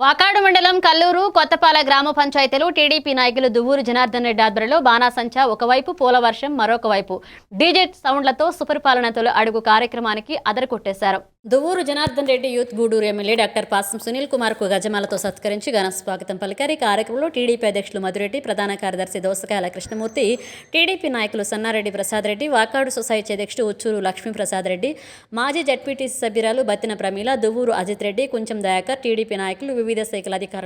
వాకాడు మండలం కల్లూరు కొత్తపాల గ్రామ పంచాయతీలో టీడీపీ నాయకులు దువ్వూరు జనార్దన్ రెడ్డి ఆధ్వర్యంలో బాణాసంచా ఒకవైపు పూలవర్షం మరొక వైపు. డీజే సౌండ్లతో సుపరిపాలన అడుగు కార్యక్రమానికి అదరకొట్టేశారు Duvvuru Janardhan Reddy youth Gudur MLA doctor Pasam Sunil కుమార్కు గజమాలతో సత్కరించి ఘన స్వాగతం పలికారు. ఈ కార్యక్రమంలో టీడీపీ అధ్యక్షులు మధురెడ్డి ప్రధాన కార్యదర్శి దోసకాయల కృష్ణమూర్తి టీడీపీ నాయకులు సన్నారెడ్డి ప్రసాద్ రెడ్డి వాకాడు సొసైటీ అధ్యక్షుడు ఉచ్చూరు లక్ష్మీప్రసాద్ రెడ్డి మాజీ జడ్పీటీసీ సభ్యురాలు బత్తిన ప్రమీల దువ్వూరు అజిత్ రెడ్డి కొంచెం దయాకర్ టీడీపీ నాయకులు వివిధ శాఖల అధికారులు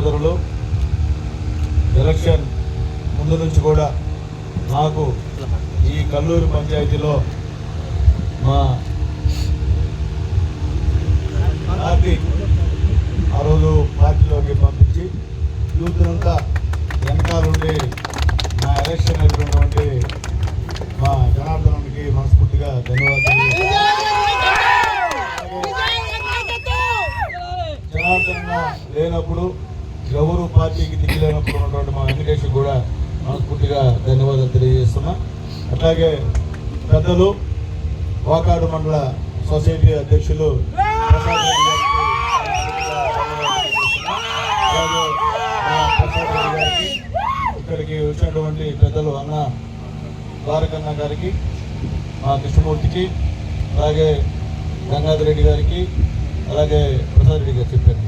సోదరులు ఎలక్షన్ ముందు నుంచి కూడా నాకు ఈ కల్లూరు పంచాయతీలో మా పార్టీ ఆ రోజు పార్టీలోకి పంపించి యూత్ అంతా వెనకాలండి నా ఎలక్షన్ అయినటువంటి మా జనార్దనుడికి మనస్ఫూర్తిగా ధన్యవాదాలు జనార్దన లేనప్పుడు ఎవరు పార్టీకి దిగులేనప్పుడు ఉన్నటువంటి మా వెంకటేష్ కూడా మనస్ఫూర్తిగా ధన్యవాదాలు తెలియజేస్తున్నా. అట్లాగే పెద్దలు వాకాడు మండల సొసైటీ అధ్యక్షులు అలాగే మా ప్రసాద్ రెడ్డి గారికి ఇక్కడికి వచ్చినటువంటి పెద్దలు అన్న ద్వారకన్న గారికి మా కృష్ణమూర్తికి అలాగే గంగాధర్ రెడ్డి గారికి అలాగే ప్రసాద్ రెడ్డి గారు చెప్పారు.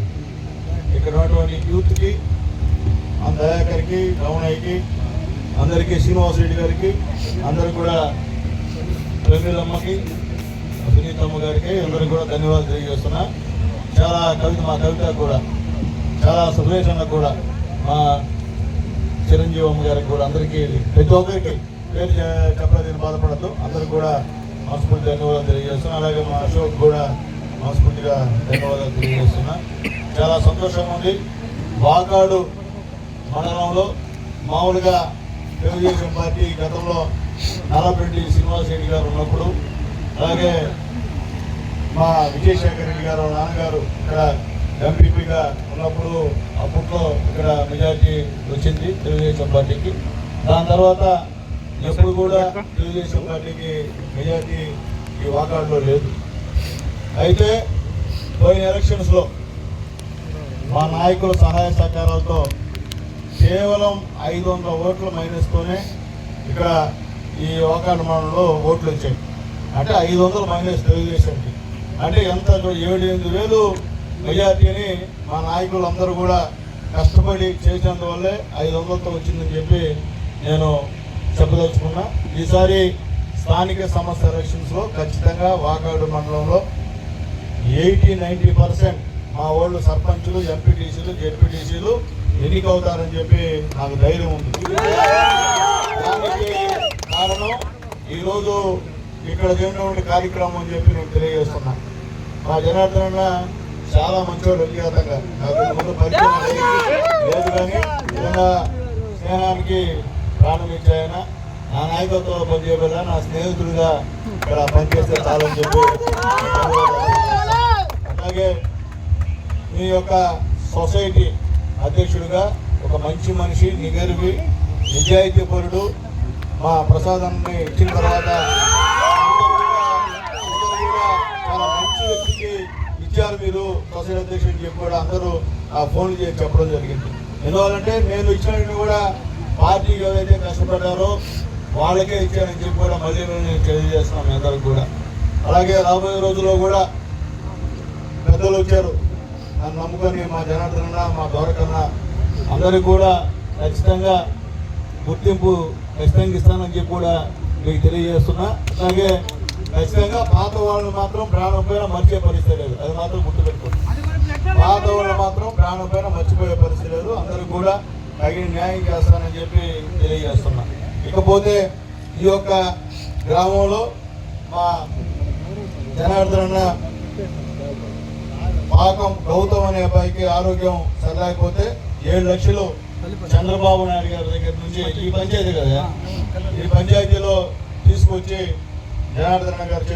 ఇక్కడ ఉన్నటువంటి యూత్కి ఆ దయాకర్కి రమణయ్యకి అందరికీ శ్రీనివాస్ రెడ్డి గారికి అందరూ కూడా ప్రమీలమ్మకి సునీతమ్మ గారికి అందరికి కూడా ధన్యవాదాలు తెలియజేస్తున్నా. చాలా కవిత మా కవిత కూడా చాలా సురేష్ అన్న కూడా మా చిరంజీవి అమ్మ గారికి కూడా అందరికీ ప్రతి ఒక్కరికి పేరు చె- చెప్పలేదు బాధపడద్దు. అందరికి కూడా మనస్ఫూర్తి ధన్యవాదాలు తెలియజేస్తున్నా. అలాగే మా అశోక్ కూడా మనస్ఫూర్తిగా ధన్యవాదాలు తెలియజేస్తున్నా. చాలా సంతోషంగా ఉంది. వాకాడు మండలంలో మామూలుగా తెలుగుదేశం పార్టీ గతంలో నల్లపెండి శ్రీనివాస్ రెడ్డి గారు ఉన్నప్పుడు అలాగే మా విజయశేఖర్ రెడ్డి గారు నాన్నగారు ఇక్కడ ఎంపీపీగా ఉన్నప్పుడు అప్పట్లో ఇక్కడ మెజార్టీ వచ్చింది తెలుగుదేశం పార్టీకి. దాని తర్వాత ఎప్పుడు కూడా తెలుగుదేశం పార్టీకి మెజార్టీ ఈ వాకాడులో లేదు. అయితే పోయిన ఎలక్షన్స్లో మా నాయకుల సహాయ సహకారాలతో కేవలం ఐదు వందల ఓట్ల మైనస్తోనే ఇక్కడ ఈ వాకాడు మండలంలో ఓట్లు వచ్చాయి. అంటే ఐదు వందలు మైనస్ తెలుగుదేశానికి అంటే ఎంత ఏడు ఎనిమిది వేలు మెజార్టీని మా నాయకులందరూ కూడా కష్టపడి చేసినందువల్లే ఐదు వందలతో వచ్చిందని చెప్పి నేను చెప్పదలుచుకున్నా. ఈసారి స్థానిక సమస్య ఎలక్షన్స్లో ఖచ్చితంగా వాకాడు మండలంలో ఎయిటీ నైంటీ పర్సెంట్ మా వాళ్ళు సర్పంచులు ఎంపీటీసీలు జెడ్పీటీసీలు ఎన్నికవుతారని చెప్పి నాకు ధైర్యం ఉంది. దానికి కారణం ఈరోజు ఇక్కడ జరిగినటువంటి కార్యక్రమం అని చెప్పి నేను తెలియజేస్తున్నా. మా జనార్దన చాలా మంచివాడు వ్యక్తిగతంగా నాకు ముందు పరిచయం లేదు. కానీ నిజంగా స్నేహానికి ప్రాణం ఇచ్చాయన నా నాయకత్వంలో పనిచేయబోదా నా స్నేహితుడిగా ఇక్కడ పనిచేస్తే చాలని చెప్పి అలాగే మీ యొక్క సొసైటీ అధ్యక్షుడిగా ఒక మంచి మనిషి నిగరువి నిజాయితీ పరుడు మా ప్రసాదాన్ని ఇచ్చిన తర్వాత మంచి వ్యక్తికి ఇచ్చారు మీరు. సొసైటీ అధ్యక్షుడికి కూడా అందరూ ఆ ఫోన్ చేసి చెప్పడం జరిగింది. ఎందువల్లంటే నేను ఇచ్చినట్టు కూడా పార్టీ ఏదైతే కష్టపడ్డారో వాళ్ళకే ఇచ్చానని చెప్పి కూడా మళ్ళీ నేను తెలియజేస్తున్నాను అందరికి కూడా. అలాగే రాబోయే రోజుల్లో కూడా పెద్దలు వచ్చారు. నన్ను నమ్ముకొని మా జనార్దన్ అన్న మా దొరకన్న అందరికి కూడా ఖచ్చితంగా గుర్తింపు ఖచ్చితంగా ఇస్తానని చెప్పి కూడా మీకు తెలియజేస్తున్నా. అలాగే ఖచ్చితంగా పాత వాళ్ళు మాత్రం ప్రాణం పైన మర్చిపోయే పరిస్థితి లేదు. అది మాత్రం గుర్తుపెట్టుకోండి. పాత వాళ్ళు మాత్రం ప్రాణం పైన మర్చిపోయే పరిస్థితి లేదు. అందరూ కూడా తగిన న్యాయం చేస్తానని చెప్పి తెలియజేస్తున్నా. ఇకపోతే ఈ యొక్క గ్రామంలో మా జనార్దన పాకం గౌతమ్ అనే అబ్బాయికి ఆరోగ్యం సరిలేకపోతే ఏడు లక్షలు చంద్రబాబు నాయుడు గారి దగ్గర నుంచి ఈ పంచాయతీ కదా? ఈ పంచాయతీలో తీసుకొచ్చి జనార్దన్ గారు